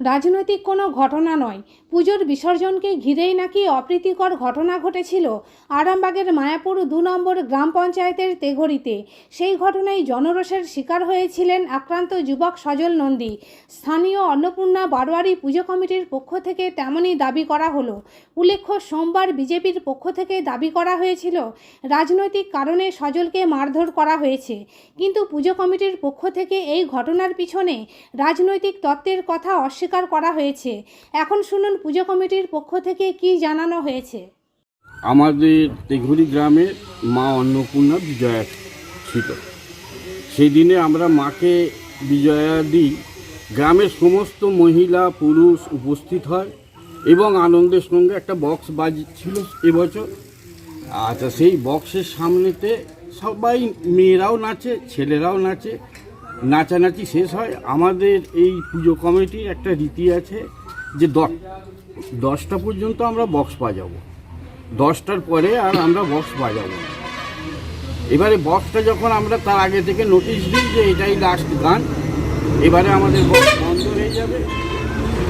রাজনৈতিক কোনো ঘটনা নয়। পুজোর বিসর্জনকে ঘিরেই নাকি অপ্রীতিকর ঘটনা ঘটেছিল আরামবাগের মায়াপুর দু নম্বর গ্রাম পঞ্চায়েতের তেঘরিতে সেই ঘটনায় জনরোষের শিকার হয়েছিলেন আক্রান্ত যুবক সজল নন্দী। স্থানীয় অন্নপূর্ণা বারোয়ারি পুজো কমিটির পক্ষ থেকে তেমনই দাবি করা হলো। উল্লেখ্য, সোমবার বিজেপির পক্ষ থেকে দাবি করা হয়েছিল, রাজনৈতিক কারণে সজলকে মারধর করা হয়েছে। কিন্তু পুজো কমিটির পক্ষ থেকে এই ঘটনার পিছনে রাজনৈতিক তত্ত্বের কথা অস্বীকার করা হয়েছে। এখন শুনুন পুজো কমিটির পক্ষ থেকে কি জানানো হয়েছে। আমাদের তেঘুরি গ্রামের মা অন্নপূর্ণা বিজয়া ছিল। সেই দিনে আমরা মাকে বিজয়া দিই। গ্রামের সমস্ত মহিলা, পুরুষ উপস্থিত হয় এবং আনন্দের সঙ্গে একটা বক্স বাজছিল এবছর আচ্ছা সেই বক্সের সামনেতে সবাই মেয়েরাও নাচে, ছেলেরাও নাচে। নাচানাচি শেষ হয়। আমাদের এই পুজো কমিটির একটা রীতি আছে যে দশ দশটা পর্যন্ত আমরা বক্স বাজাবো। দশটার পরে আর আমরা বক্স বাজাবো। এবারে বক্সটা যখন আমরা তার আগে থেকে নোটিশ দিই যে এটাই লাস্ট গান, এবারে আমাদের বক্স বন্ধ হয়ে যাবে।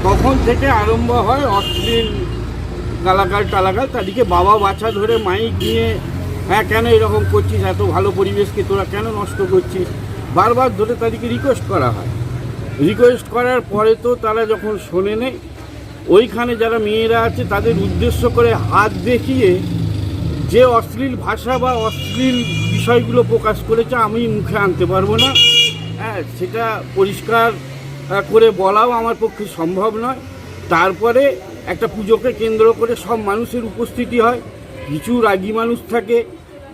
তখন থেকে আরম্ভ হয় অশ্লীল গালাগাল টালাগাল। তাদেরকে বাবা বাচ্চা ধরে মাইক নিয়ে হ্যাঁ কেন এরকম করছিস? এত ভালো পরিবেশকে তোরা কেন নষ্ট করছিস? বারবার ধরে তাদেরকে রিকোয়েস্ট করা হয়। রিকোয়েস্ট করার পরে তো তারা যখন শোনে নেই, ওইখানে যারা মেয়েরা আছে তাদের উদ্দেশ্য করে হাত দেখিয়ে যে অশ্লীল ভাষা বা অশ্লীল বিষয়গুলো প্রকাশ করেছে, আমি মুখে আনতে পারব না। হ্যাঁ সেটা পরিষ্কার করে বলাও আমার পক্ষে সম্ভব নয়। তারপরে একটা পুজোকে কেন্দ্র করে সব মানুষের উপস্থিতি হয়। কিছু রাগী মানুষ থাকে,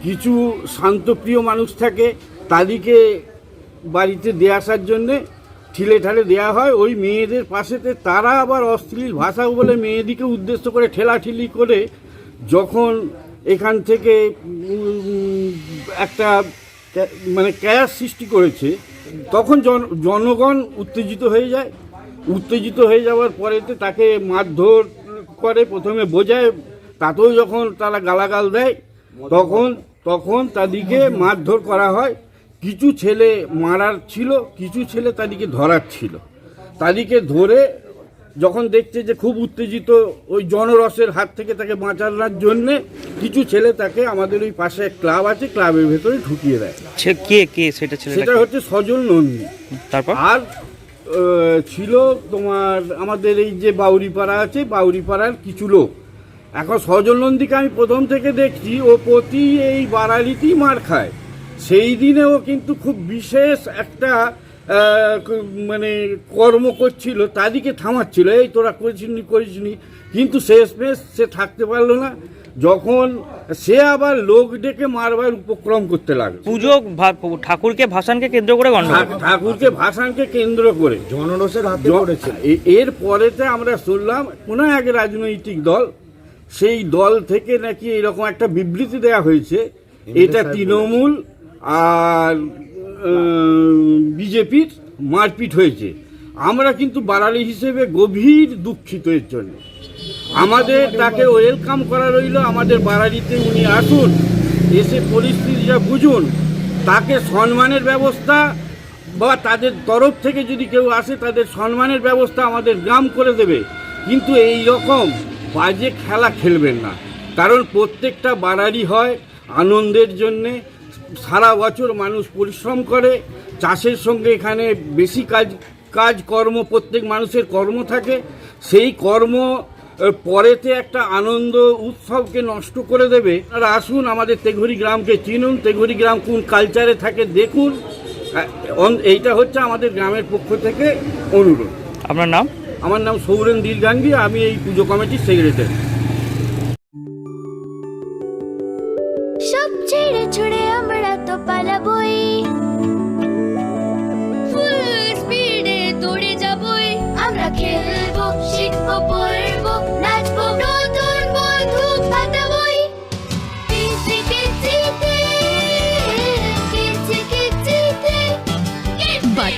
কিছু শান্তপ্রিয় মানুষ থাকে। তাদেরকে বাড়িতে দিয়ে আসার জন্যে ঠিলে ঠালে দেওয়া হয়। ওই মেয়েদের পাশেতে তারা আবার অশ্লীল ভাষা বলে মেয়েদিকে উদ্দেশ্য করে ঠেলাঠেলি করে যখন এখান থেকে একটা মানে ক্যাশ সৃষ্টি করেছে, তখন জন, জনগণ উত্তেজিত হয়ে যায়। উত্তেজিত হয়ে যাওয়ার পরেতে তাকে মারধর করে, প্রথমে বোঝায়, তাতেও যখন তারা গালাগাল দেয়, তখন তখন তাদেরকে মারধর করা হয়। কিছু ছেলে মারার ছিল কিছু ছেলে তাদেরকে ধরার ছিল। তাদেরকে ধরে যখন দেখছে যে খুব উত্তেজিত ওই জনরসের হাত থেকে তাকে বাঁচানোর জন্যে কিছু ছেলে তাকে আমাদের ওই পাশে এক ক্লাব আছে ক্লাবের ভেতরে ঢুকিয়ে দেয়। কে কে সেটা সেটা হচ্ছে সজল নন্দী। তারপর? আর ছিল তোমার আমাদের এই যে বাউরিপাড়া আছে বাউরিপাড়ার কিছু লোক। এখন সজল নন্দীকে আমি প্রথম থেকে দেখছি ও প্রতি এই বাড়ালিতেই মার খায়। সেই দিনেও কিন্তু খুব বিশেষ একটা মানে কর্ম করছিল তাদেরকে থামাচ্ছিল এই তোরা করিসনি করিসনি। কিন্তু শেষমেশ সে থাকতে পারল না। যখন সে আবার লোক ডেকে মারবার উপক্রম করতে লাগল। পুজো ভা- ঠাকুরকে ভাসানকে কেন্দ্র করে ঠাকুরকে ভাসানকে কেন্দ্র করে। জনরসের হাতে জ- পড়েছে। এর পরেতে আমরা শুনলাম কোনো এক রাজনৈতিক দল সেই দল থেকে নাকি এরকম একটা বিবৃতি দেওয়া হয়েছে এটা তৃণমূল আর বিজেপির মারপিট হয়েছে। আমরা কিন্তু বাড়ালি হিসেবে গভীর দুঃখিত এর জন্য। আমাদের তাকে ওয়েলকাম করা রইল, আমাদের বাড়ালিতে উনি আসুন, এসে পরিস্থিতিটা বুঝুন, তাকে সম্মানের ব্যবস্থা বা তাদের তরফ থেকে যদি কেউ আসে, তাদের সম্মানের ব্যবস্থা আমাদের গ্রাম করে দেবে। কিন্তু এই রকম বাজে খেলা খেলবেন না। কারণ প্রত্যেকটা বাড়ারি হয় আনন্দের জন্যে সারা বছর মানুষ পরিশ্রম করে চাষের সঙ্গে এখানে বেশি কাজ কাজ কর্ম প্রত্যেক মানুষের কর্ম থাকে সেই কর্ম পরেতে একটা আনন্দ উৎসবকে নষ্ট করে দেবে। আর আসুন আমাদের তেঘুরি গ্রামকে চিনুন তেঘুরি গ্রাম কোন কালচারে থাকে দেখুন। অন- এইটা হচ্ছে আমাদের গ্রামের পক্ষ থেকে অনুরোধ। আপনার নাম? আমার নাম সৌরেন দিলগাঙ্গি আমি এই পুজো কমিটির সেক্রেটারি সব ছেড়ে ছুড়ে